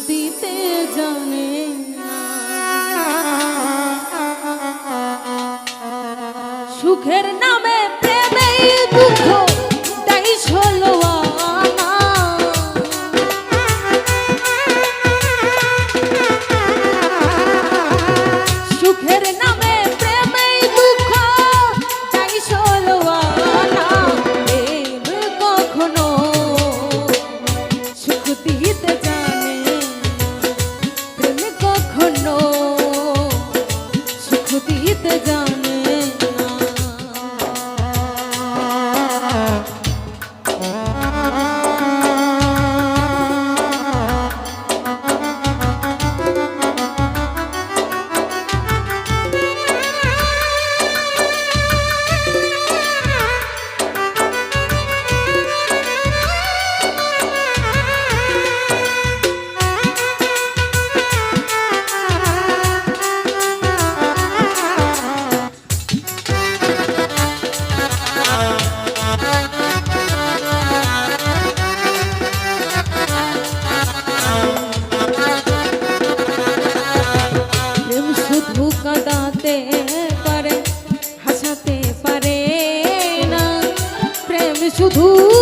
দিতে জানে। সুখের বধূ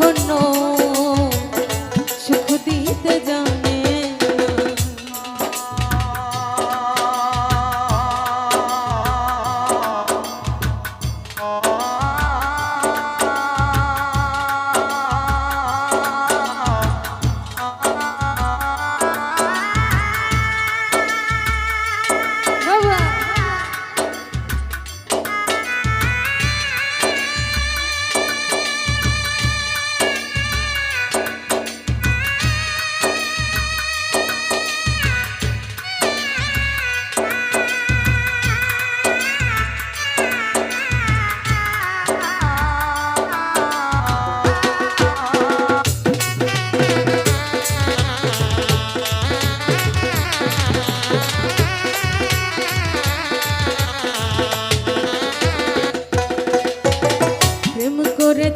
ধন্য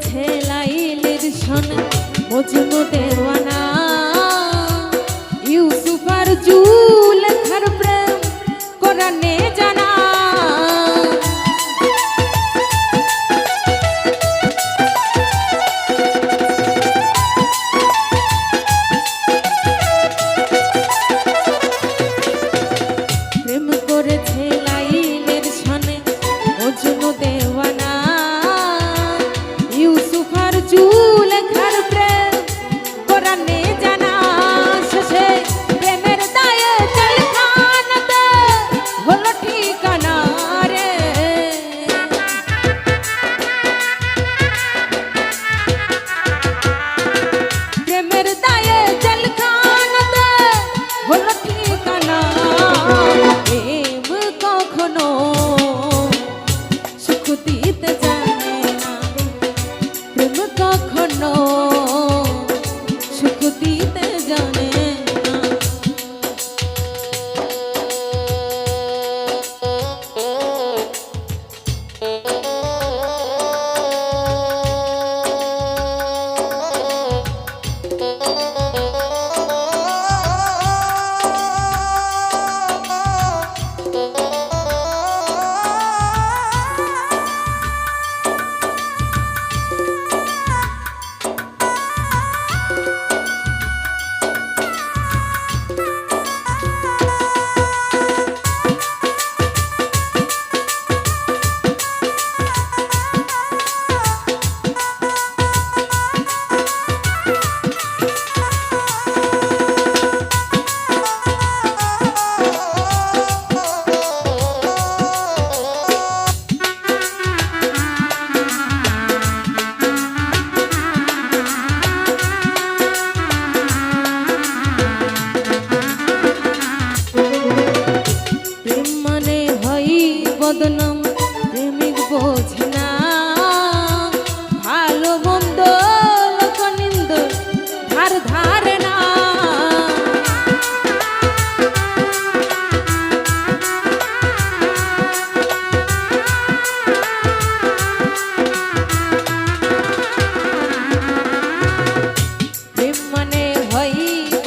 ছেলাইলের সন মজুমদের no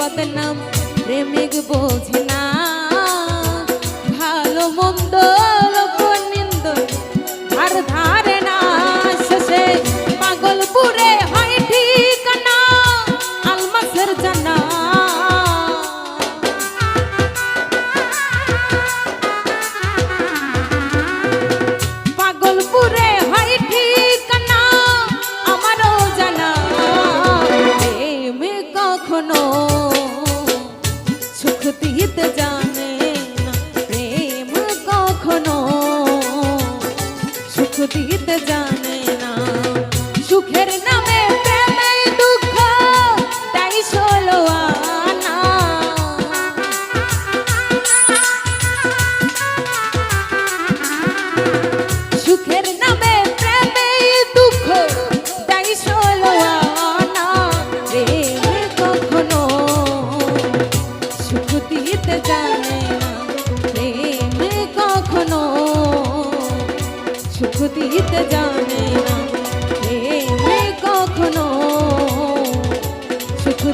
বদনাম, প্রেমিক বোঝে না ভালো মন্দ লোক নিন্দ ধার ধারে না শেষে পাগলপুরে হয় ঠিকানা, আলমাসের জানা। পাগলপুরে হয় ঠিকানা, আমারও জানা। প্রেমে কখনো